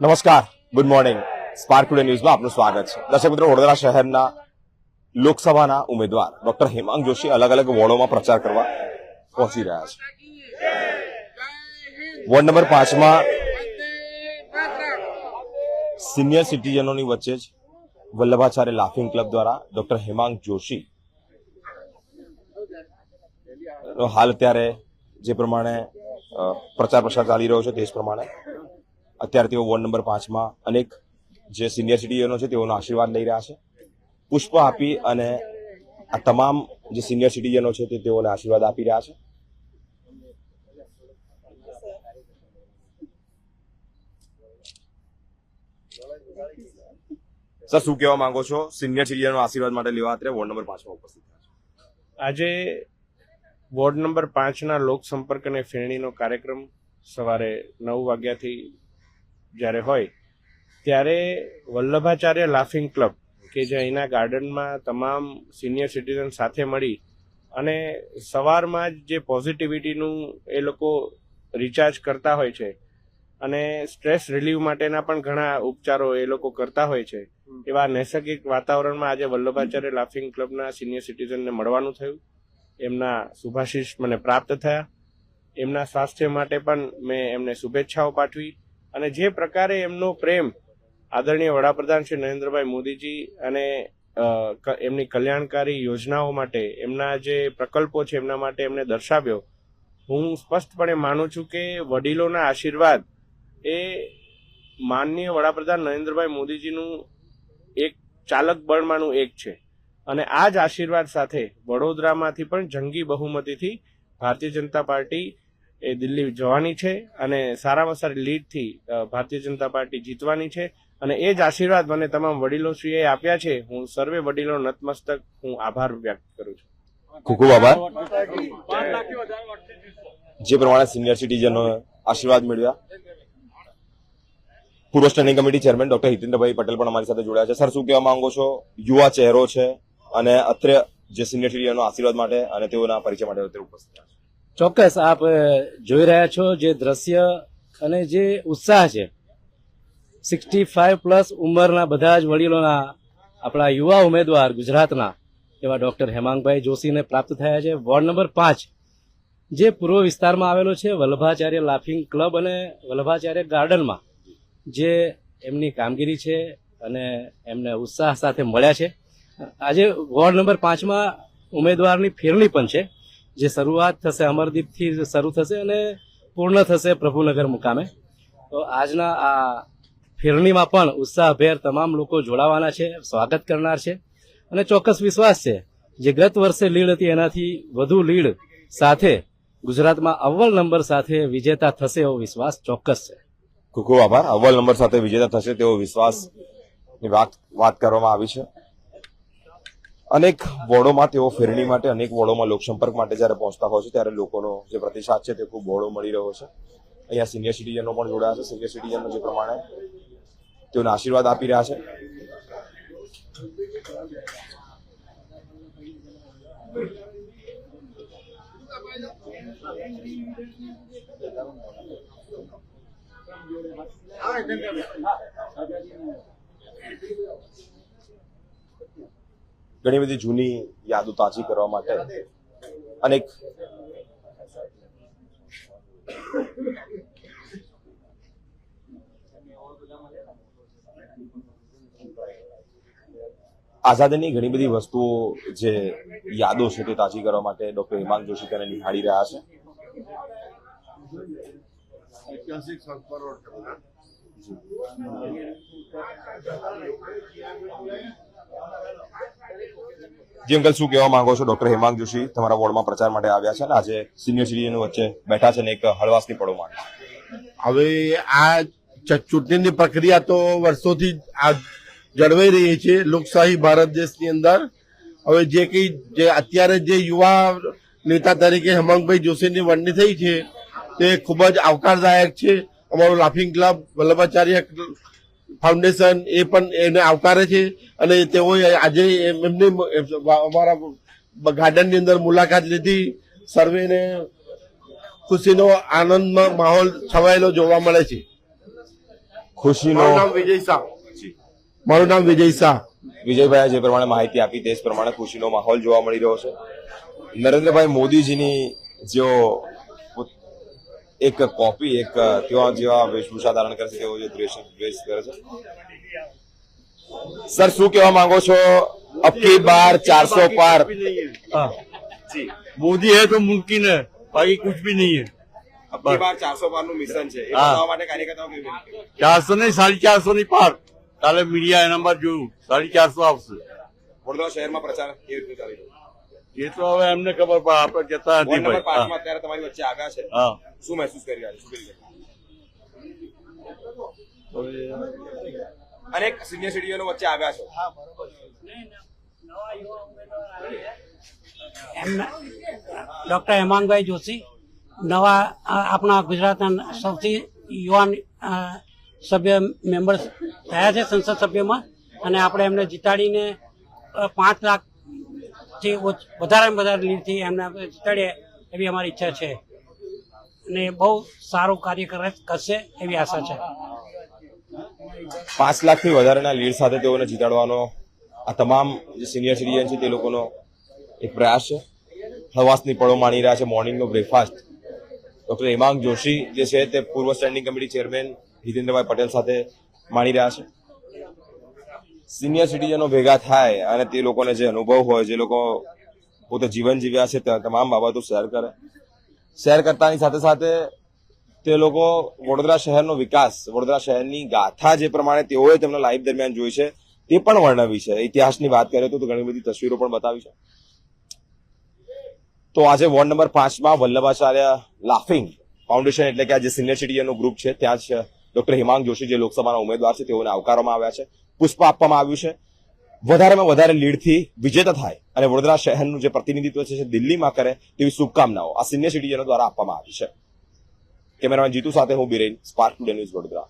નમસ્કાર. Good morning spark today ન્યૂઝમાં આપનું સ્વાગત છે. દર્શક મિત્રો, વડોદરા શહેરના લોકસભાના ઉમેદવાર ડોક્ટર હેમાંગ જોશી અલગ અલગ વોર્ડોમાં પ્રચાર કરવા પહોંચી રહ્યા છે. વોર્ડ નંબર પાંચમાં સિનિયર સિટીઝનોની વચ્ચે જ વલ્લભાચાર્ય લાફિંગ ક્લબ દ્વારા ડોક્ટર હેમાંગ જોશી હાલ અત્યારે જે પ્રમાણે પ્રચાર પ્રસાર ચાલી રહ્યો છે તે જ પ્રમાણે અત્યારે તેઓ વોર્ડ નંબર પાંચમાં અનેક જે સિનિયર સિટીઝનો છે તેઓનો આશીર્વાદ લઈ રહ્યા છે. પુષ્પ આપી અને આ તમામ જે સિનિયર સિટીઝનો છે તે તેઓને આશીર્વાદ આપી રહ્યા છે. સર, શું કહેવા માંગો છો? સિનિયર સિટીઝનો આશીર્વાદ માટે લેવા અત્યારે વોર્ડ નંબર પાંચમાં ઉપસ્થિત આજે વોર્ડ નંબર પાંચના લોકસંપર્ક અને ફેરણીનો કાર્યક્રમ સવારે નવ વાગ્યાથી જ્યારે હોય ત્યારે વલ્લભાચાર્ય લાફિંગ ક્લબ કે જે અહીંના ગાર્ડનમાં તમામ સિનિયર સિટીઝન સાથે મળી અને સવારમાં જ જે પોઝિટિવિટીનું એ લોકો રિચાર્જ કરતા હોય છે અને સ્ટ્રેસ રિલીવ માટેના પણ ઘણા ઉપચારો એ લોકો કરતા હોય છે. એવા નૈસર્ગિક વાતાવરણમાં આજે વલ્લભાચાર્ય લાફિંગ ક્લબના સિનિયર સિટીઝનને મળવાનું થયું. એમના શુભાશીષ મને પ્રાપ્ત થયા. એમના સ્વાસ્થ્ય માટે પણ મેં એમને શુભેચ્છાઓ પાઠવી. અને જે પ્રકારે એમનો પ્રેમ આદરણીય વડાપ્રધાન શ્રી નરેન્દ્રભાઈ મોદીજી અને એમની કલ્યાણકારી યોજનાઓ માટે, એમના જે પ્રકલ્પો છે એમના માટે એમને દર્શાવ્યો, હું સ્પષ્ટપણે માનું છું કે વડીલોના આશીર્વાદ એ માનનીય વડાપ્રધાન નરેન્દ્રભાઈ મોદીજીનું એક ચાલક બળમાંનું એક છે. અને આ જ આશીર્વાદ સાથે વડોદરામાંથી પણ જંગી બહુમતીથી ભારતીય જનતા પાર્ટી એ દિલ્હી જવાની છે અને સારામાં સારી લીડથી ભારતીય જનતા પાર્ટી જીતવાની છે. અને એ જ આશીર્વાદ મને તમામ વડીલોશ્રીએ આપ્યા છે. હું સર્વે વડીલો નતમસ્તક હું આભાર વ્યક્ત કરું છું. ખૂબ ખૂબ આભાર. જે પ્રમાણે સિનિયર સિટીઝનો આશીર્વાદ મેળવ્યા પૂર્વ standing committee chairman doctor Hitendrabhai Patel પણ અમારી સાથે જોડાયા છે. સર શું કહેવા માંગો છો? યુવા ચહેરો છે અને અત્રે જે સિનિયર સિટીઝનો આશીર્વાદ માટે અને તેઓના પરિચય માટે અત્યારે ઉપસ્થિત છે. ચોક્કસ આપ જોઈ રહ્યા છો જે દ્રશ્ય અને જે ઉત્સાહ છે. સિક્સટી ફાઈવ પ્લસ ઉંમરના બધા જ વડીલોના, આપણા યુવા ઉમેદવાર ગુજરાતના, એવા ડોક્ટર હેમાંગભાઈ જોશીને પ્રાપ્ત થયા છે. વોર્ડ નંબર પાંચ, જે પૂર્વ વિસ્તારમાં આવેલો છે, વલ્લભાચાર્ય લાફિંગ ક્લબ અને વલ્લભાચાર્ય ગાર્ડનમાં, જે એમની કામગીરી છે અને એમને ઉત્સાહ સાથે મળ્યા છે. આજે વોર્ડ નંબર પાંચમાં ઉમેદવારની ફેરણી પણ છે. જે શરૂઆત થશે અમરદીપથી શરૂ થશે અને પૂર્ણ થશે પ્રભુનગર મુકામે. તો આજના આ ફેરણીમાં પણ ઉત્સાહભેર તમામ લોકો જોડાવાના છે, સ્વાગત કરનાર છે. અને ચોક્કસ વિશ્વાસ છે જે ગત વર્ષે લીડ હતી એનાથી વધુ લીડ સાથે ગુજરાતમાં અવ્વલ નંબર સાથે વિજેતા થશે એવો વિશ્વાસ ચોક્કસ છે. ખૂબ ખૂબ આભાર. અવ્વલ નંબર સાથે વિજેતા થશે તેવો વિશ્વાસની વાત વાત કરવામાં આવી છે. અનેક વોર્ડોમાં તેઓ ફેરણી માટે, અનેક વોર્ડોમાં લોકસંપર્ક માટે જ્યારે પહોંચતા હોય છે, ત્યારે લોકોનો જે પ્રતિસાદ છે તે ખૂબ બહોળો મળી રહ્યો છે. અહીંયા સિનિયર સિટીઝનો પણ જોડાયા છે. સિનિયર સિટીઝનો જે પ્રમાણે તેઓને આશીર્વાદ આપી રહ્યા છે. ઘણી બધી જૂની યાદો તાજી કરવા માટે અનેક આઝાદીની ઘણી બધી વસ્તુઓ જે યાદો છે તે તાજી કરવા માટે ડોક્ટર હિમાંગ જોશી તેને નિહાળી રહ્યા છે. ઐતિહાસિક જી અંકલ, શું કહેવા માંગો છો? ડોક્ટર હેમાંગ જોશી તમારા વોર્ડમાં પ્રચાર માટે આવ્યા છે અને આજે સિનિયર સિટીઝન વચ્ચે બેઠા છે ને એક હળવાશની પડો માંગે હવે આ ચૂંટણીની પ્રક્રિયા તો વર્ષોથી જળવાઈ રહી છે. લોકશાહી ભારત દેશની અંદર. હવે જે કઈ, જે અત્યારે જે યુવા નેતા તરીકે હેમાંગભાઈ જોશીની વરણી થઈ છે, તે ખૂબ જ આવકારદાયક છે. અમારો લાફિંગ ક્લબ, વલ્લભાચાર્ય ફાઉન્ડેશન એ પણ એને આવકારે છે અને તેઓએ આજે એમ- એમની અમારા ગાર્ડનની અંદર મુલાકાત લીધી. સર્વેને ખુશીનો આનંદમાં માહોલ છવાયેલો જોવા મળે છે. ખુશીનો નામ વિજય શાહ. મારું નામ વિજય શાહ. વિજયભાઈ જે પ્રમાણે માહિતી આપી તે પ્રમાણે ખુશીનો માહોલ જોવા મળી રહ્યો છે. નરેન્દ્રભાઈ મોદીજીની જો એક કોપી એક તેઓ જેવા વેશભૂષા ધારણ કરે છે તેઓ જે ડ્રેસ ડ્રેસ કરે છે? સર શું કહેવા માંગો છો? અબકી બાર ચારસો પાર. મોદી હે તો મુમકિન હે બાકી કુછ ભી નહીં હે. ચારસો પાર નહીં સાડી ચારસો ની પાર. કાલે મીડિયા એના પર જોયું. સાડી ચારસો આવશે. વડોદરા શહેરમાં પ્રચાર કેવી એ તો હવે એમને ખબર પડે આપણે જતા નથી તમારી વચ્ચે આગા છે. શું મહેસૂસ કરી રહ્યા છો? શું અનેક સિનિયર સિટીઝનો વચ્ચે આવ્યા છો? એમના ડૉક્ટર હેમાંગભાઈ જોશી નવા આપણા ગુજરાતના સૌથી યુવાન સભ્ય મેમ્બર થયા છે સંસદ સભ્યમાં અને આપણે એમને જીતાડીને પાંચ લાખથી વધારે વધારેમાં વધારે લીડથી એમને જીતાડીએ એવી અમારી ઈચ્છા છે. અને બહુ સારું કાર્ય કરે- કરશે એવી આશા છે. પાંચ લાખથી વધારેના લીડ સાથે તેઓને જીતાડવાનો આ તમામ જે સિનિયર સિટીઝન છે તે લોકોનો એક પ્રયાસ છે. હળવાશની પળો માણી રહ્યા છે મોર્નિંગનો બ્રેકફાસ્ટ ડોક્ટર હેમાંગ જોશી જે છે તે પૂર્વ standing committee chairman Hitendrabhai Patel સાથે માણી રહ્યા છે. સિનિયર સિટીઝનો ભેગા થાય અને તે લોકોને જે અનુભવ હોય, જે લોકો પોતે જીવન જીવ્યા છે તમામ બાબતો શેર કરે. શેર કરતાની સાથે સાથે તે લોકો વડોદરા શહેરનો વિકાસ, વડોદરા શહેરની ગાથા જે પ્રમાણે તેઓએ તેમના લાઈફ દરમિયાન જોઈ છે, તે પણ વર્ણવી છે. ઇતિહાસની વાત કરીએ તો ઘણી બધી તસવીરો પણ બતાવી છે. તો આજે વોર્ડ નંબર પાંચમાં વલ્લભાચાર્ય લાફિંગ ફાઉન્ડેશન એટલે કે આ જે સિનિયર સિટીઝનનું ગ્રુપ છે, ત્યાં જ ડોક્ટર હિમાંગ જોશી જે લોકસભાના ઉમેદવાર છે, તેઓને આવકારવામાં આવ્યા છે. પુષ્પ આપવામાં આવ્યું છે. વધારેમાં વધારે લીડથી વિજેતા થાય અને વડોદરા શહેરનું જે પ્રતિનિધિત્વ છે દિલ્હીમાં કરે તેવી શુભકામનાઓ આ સિનિયર સિટીઝનો દ્વારા આપવામાં આવી છે. કેમેરામેન જીતુ સાથે હું Biren Spark Today News Vadodara.